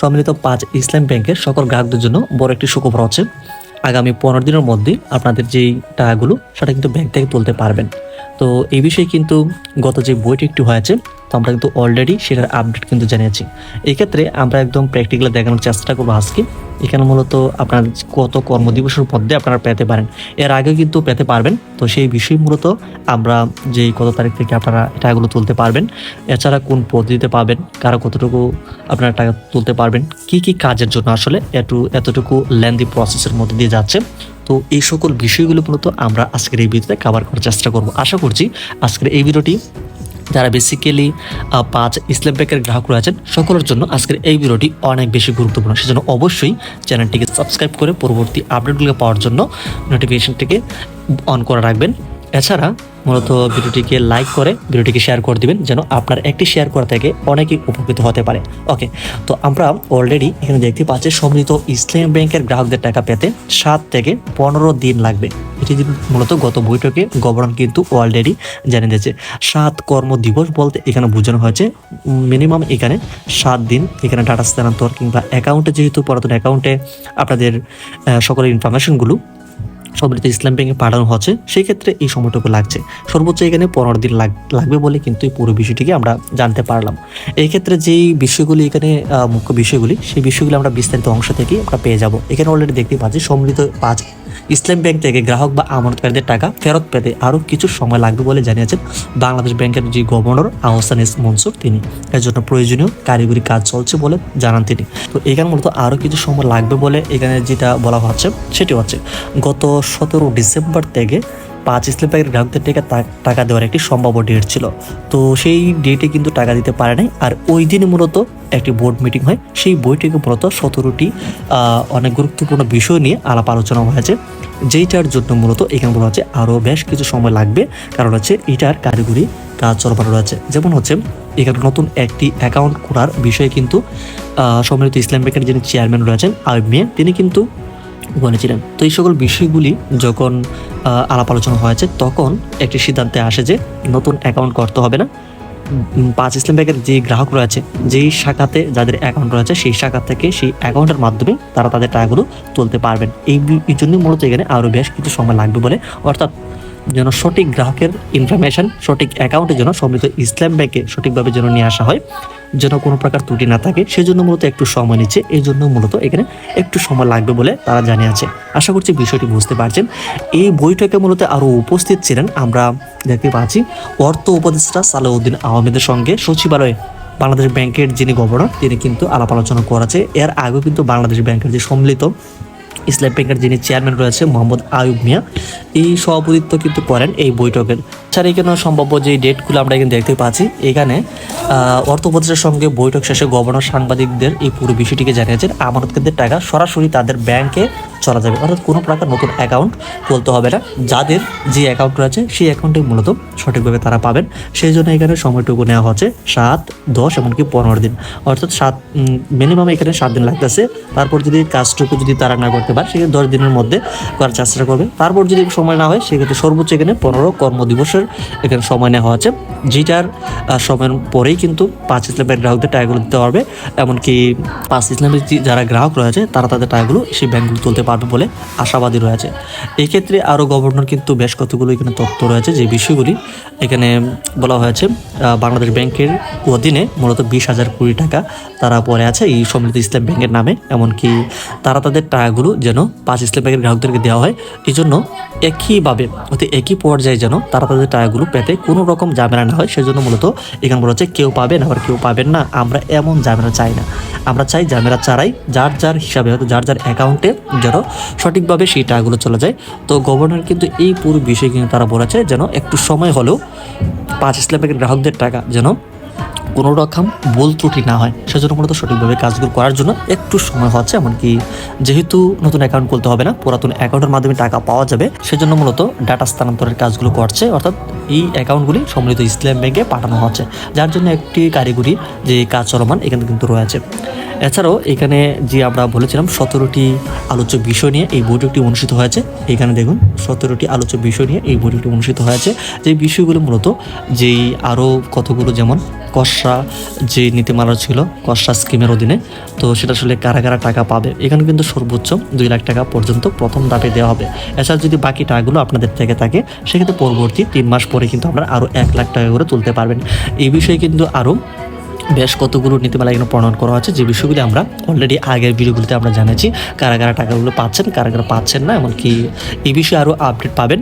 সম্মিলিত পাঁচ ইসলাম ব্যাংকের সকল গ্রাহকদের জন্য বড় একটি সুখবর হচ্ছে, আগামী পনেরো দিনের মধ্যে আপনাদের যেই টাকাগুলো, সেটা কিন্তু ব্যাংক থেকে তুলতে পারবেন। তো এই বিষয়ে কিন্তু গত যে বইটি একটু হয়েছে তো আমরা কিন্তু অলরেডি সেটার আপডেট কিন্তু জানিয়েছি। এক্ষেত্রে আমরা একদম প্র্যাকটিক্যালি দেখানোর চেষ্টা করব আজকে। এখানে মূলত আপনার কত কর্মদিবসের মধ্যে আপনারা পেতে পারেন। এর আগেও কিন্তু পেতে পারবেন। তো সেই বিষয়ে মূলত আমরা যে কত তারিখ থেকে আপনারা টাকাগুলো তুলতে পারবেন, এছাড়া কোন পদ্ধতিতে পাবেন, কারও কতটুকু আপনারা টাকা তুলতে পারবেন, কি কি কাজের জন্য আসলে এটু, এতটুকু লেন্দি প্রসেসের মধ্যে দিয়ে যাচ্ছে। তো এই সকল বিষয়গুলো মূলত আমরা আজকের এই ভিডিওতে কভার করার চেষ্টা করব। আশা করছি আজকের এই ভিডিওটি যারা বেসিক্যালি পাঁচ ইসলাম ব্যাংকের গ্রাহক রয়েছেন সকলের জন্য আজকের এই ভিডিওটি অনেক বেশি গুরুত্বপূর্ণ। সেজন্য অবশ্যই চ্যানেলটিকে সাবস্ক্রাইব করে পরবর্তী আপডেটগুলো পাওয়ার জন্য নোটিফিকেশনটিকে অন করে রাখবেন। এছাড়া মূলত ভিডিওটিকে লাইক করে, ভিডিওটিকে শেয়ার করে দিবেন যেন আপনার একটি শেয়ার করা থেকে অনেকেই উপকৃত হতে পারে। ওকে তো আমরা অলরেডি এখানে দেখতে পাচ্ছি সমৃদ্ধ ইসলাম ব্যাংকের গ্রাহকদের টাকা পেতে সাত থেকে পনেরো দিন লাগবে। এটি মূলত গত বৈঠকে গভর্নর কিন্তু অলরেডি জানিয়ে দিয়েছে। সাত কর্ম দিবস বলতে এখানে বোঝানো হয়েছে। মিনিমাম এখানে সাত দিন এখানে ডাটা স্থানান্তর কিংবা অ্যাকাউন্টে যেহেতু পুরাতন অ্যাকাউন্টে আপনাদের সকলের ইনফরমেশনগুলো সম্মিলিত ইসলাম ব্যাংকে পাঠানো হচ্ছে সেই ক্ষেত্রে এই সময়টুকু লাগছে। সর্বোচ্চ এখানে পনেরো দিন লাগ- লাগবে বলে কিন্তু এই পুরো বিষয়টিকে আমরা জানতে পারলাম। এই ক্ষেত্রে যেই বিষয়গুলি এখানে মুখ্য বিষয়গুলি, সেই বিষয়গুলি আমরা বিস্তারিত অংশ থেকে আমরা পেয়ে যাব। এখানে অলরেডি দেখতে পাচ্ছি, সম্মিলিত পাঁচ ইসলাম ব্যাংক থেকে গ্রাহক বা আমানতকারীদের টাকা ফেরত পেতে আরও কিছু সময় লাগবে বলে জানিয়েছেন বাংলাদেশ ব্যাংকের যে গভর্নর আহসান এস মনসুর। তিনি এর জন্য প্রয়োজনীয় কারিগরি কাজ চলছে বলে জানান তিনি। তো এখানে মূলত আরও কিছু সময় লাগবে বলে এখানে যেটা বলা হচ্ছে, সেটি হচ্ছে গত সতেরো ডিসেম্বর থেকে পাঁচ ইসলাম ব্যাংকের গ্রাহকদের থেকে টাকা দেওয়ার একটি সম্ভাব্য ডেট ছিল। তো সেই ডেটে কিন্তু টাকা দিতে পারে নাই। আর ওই দিনে মূলত একটি বোর্ড মিটিং হয়। সেই বইটিকে মূলত সতেরোটি অনেক গুরুত্বপূর্ণ বিষয় নিয়ে আলাপ আলোচনা হয়েছে যেইটার জন্য মূলত এখানে বলা হচ্ছে আরও বেশ কিছু সময় লাগবে। কারণ হচ্ছে এটার কারিগরি কাজ চলমান রয়েছে। যেমন হচ্ছে এখানে নতুন একটি অ্যাকাউন্ট খোলার বিষয়ে কিন্তু সম্মিলিত ইসলাম ব্যাংকের যিনি চেয়ারম্যান রয়েছেন আইব মিয়া, তিনি কিন্তু বলেছিলেন। তো এই সকল বিষয়গুলি যখন আলাপ আলোচনা হয়েছে, তখন একটি সিদ্ধান্তে আসে যে নতুন অ্যাকাউন্ট করতে হবে না। পাঁচ ইসলাম ব্যাংকের যে গ্রাহক রয়েছে, যেই শাখাতে যাদের অ্যাকাউন্ট রয়েছে, সেই শাখা থেকে সেই অ্যাকাউন্টের মাধ্যমে তারা তাদের টাকাগুলো তুলতে পারবেন। এই জন্য মূলত এখানে আরও বেশ কিছু সময় লাগবে বলে, অর্থাৎ যেন সঠিক গ্রাহকের ইনফরমেশন সঠিক অ্যাকাউন্টের জন্য সমৃদ্ধ ইসলাম ব্যাংকে সঠিকভাবে যেন নিয়ে আসা হয়, যেন কোনো প্রকার ত্রুটি না থাকে, সেজন্য মূলত একটু সময় নিচ্ছে এই জন্য মূলত এখানে একটু সময় লাগবে বলে তারা জানিয়েছে আশা করছি বিষয়টি বুঝতে পারছেন। এই বৈঠকে মূলত আরও উপস্থিত ছিলেন আমরা দেখতে পাচ্ছি অর্থ উপদেষ্টা সালাউদ্দিন আহমেদের সঙ্গে সচিবালয়ে বাংলাদেশ ব্যাংকের যিনি গভর্নর, তিনি কিন্তু আলাপ আলোচনা করেছে। এর আগেও কিন্তু বাংলাদেশ ব্যাংকের যে সম্মিলিত ইসলাম ব্যাংকের যিনি চেয়ারম্যান রয়েছে মোহাম্মদ আয়ুব মিয়া, এই সভাপতিত্ব কিন্তু করেন এই বৈঠকের ছাড়া এখানে সম্ভাব্য যে ডেটগুলো আমরা এখানে দেখতে পাচ্ছি, এখানে অর্থ সঙ্গে বৈঠক শেষে গভর্নর সাংবাদিকদের এই পুরো বিষয়টিকে জানিয়েছেন। আমানতকারীদের টাকা সরাসরি তাদের ব্যাংকে চলা যাবে। অর্থাৎ কোনো প্রকার নতুন অ্যাকাউন্ট খুলতে হবে না। যাদের যে অ্যাকাউন্ট রয়েছে, সেই অ্যাকাউন্টে মূলত সঠিকভাবে তারা পাবেন। সেই জন্য এখানে সময়টুকু নেওয়া হচ্ছে সাত, দশ, এমনকি পনেরো দিন। অর্থাৎ সাত মিনিমাম এখানে সাত দিন লাগতেছে। তারপর যদি কাজটুকু যদি তারা না করতে পারে সেক্ষেত্রে দশ দিনের মধ্যে করার চেষ্টা করবে। তারপর যদি সময় না হয়, সেক্ষেত্রে সর্বোচ্চ এখানে পনেরো কর্মদিবসের এখানে সময় নেওয়া হচ্ছে। আহ, সময়ের পরেই কিন্তু পাঁচ ইসলামের গ্রাহকদের টাকাগুলো দিতে পারবে। এমনকি পাঁচ ইসলামের যারা গ্রাহক রয়েছে তারা তাদের টাকাগুলো সেই ব্যাংকগুলো তুলতে পারবে বলে আশাবাদী রয়েছে। এক্ষেত্রে আরও গভর্নর কিন্তু বেশ কতগুলো এখানে তথ্য রয়েছে যে বিষয়গুলি এখানে বলা হয়েছে বাংলাদেশ ব্যাংকের অধীনে মূলত বিশ হাজার কোটি টাকা তারা পরে আছে এই সম্মিলিত ইসলাম ব্যাংকের নামে। এমনকি তারা তাদের টাকাগুলো যেন পাঁচ ইসলাম ব্যাংকের গ্রাহকদেরকে দেওয়া হয় এই জন্য একইভাবে অর্থাৎ একই পর্যায়ে যেন তারা তাদের টাকাগুলো পেতে কোনো রকম ঝামেলা না হয়, সেজন্য মূলত এখানে বলা হচ্ছে কেউ পাবেন আবার কেউ পাবেন না। আমরা এমন ঝামেলা চাই না। আমরা চাই ঝামেলা চারাই যার যার হিসাবে হয়তো যার যার অ্যাকাউন্টে যেন সঠিকভাবে সেই টাকাগুলো চলে যায়। তো গভর্নর কিন্তু এই পুরো বিষয় কিন্তু তারা বলেছে যেন একটু সময় হলেও পাঁচ ইসলাম ব্যাংকের গ্রাহকদের টাকা যেন কোনো রকম ভুল ত্রুটি না হয়। সেজন্য মূলত সঠিকভাবে কাজগুলো করার জন্য একটু সময় হচ্ছে, এমনকি যেহেতু নতুন অ্যাকাউন্ট খুলতে হবে না, পুরাতন অ্যাকাউন্টের মাধ্যমে টাকা পাওয়া যাবে, সেজন্য মূলত ডাটা স্থানান্তরের কাজগুলো করছে। অর্থাৎ এই অ্যাকাউন্টগুলি সম্মিলিত ইসলাম ব্যাংকে পাঠানো হচ্ছে, যার জন্য একটি কারিগরি যে কাজ চলমান এখানে কিন্তু রয়েছে। এছাড়াও এখানে যে আমরা বলেছিলাম সতেরোটি আলোচ্য বিষয় নিয়ে এই বৈঠকটি অনুষ্ঠিত হয়েছে। এখানে দেখুন, সতেরোটি আলোচ্য বিষয় নিয়ে এই বৈঠকটি অনুষ্ঠিত হয়েছে। যে বিষয়গুলো মূলত যেই আরও কতগুলো যেমন কষা যে নীতিমালা ছিল কষা স্কিমের অধীনে, তো সেটা আসলে কারা কারা টাকা পাবে? এখানে কিন্তু সর্বোচ্চ দুই লাখ টাকা পর্যন্ত প্রথম ধাপে দেওয়া হবে। এছাড়া যদি বাকি টাকাগুলো আপনাদের থেকে থাকে, সেক্ষেত্রে পরবর্তী তিন মাস পরে কিন্তু আপনারা আরও এক লাখ টাকা করে তুলতে পারবেন। এই বিষয়ে কিন্তু আরও বেশ কতগুলো নীতিমালা এখানে প্রণয়ন করা হচ্ছে যে বিষয়গুলি আমরা অলরেডি আগের ভিডিওগুলিতে আমরা জানাচ্ছি কারা কারা টাকাগুলো পাচ্ছেন, কারা কারা পাচ্ছেন না, এমনকি এই বিষয়ে আরও আপডেট পাবেন।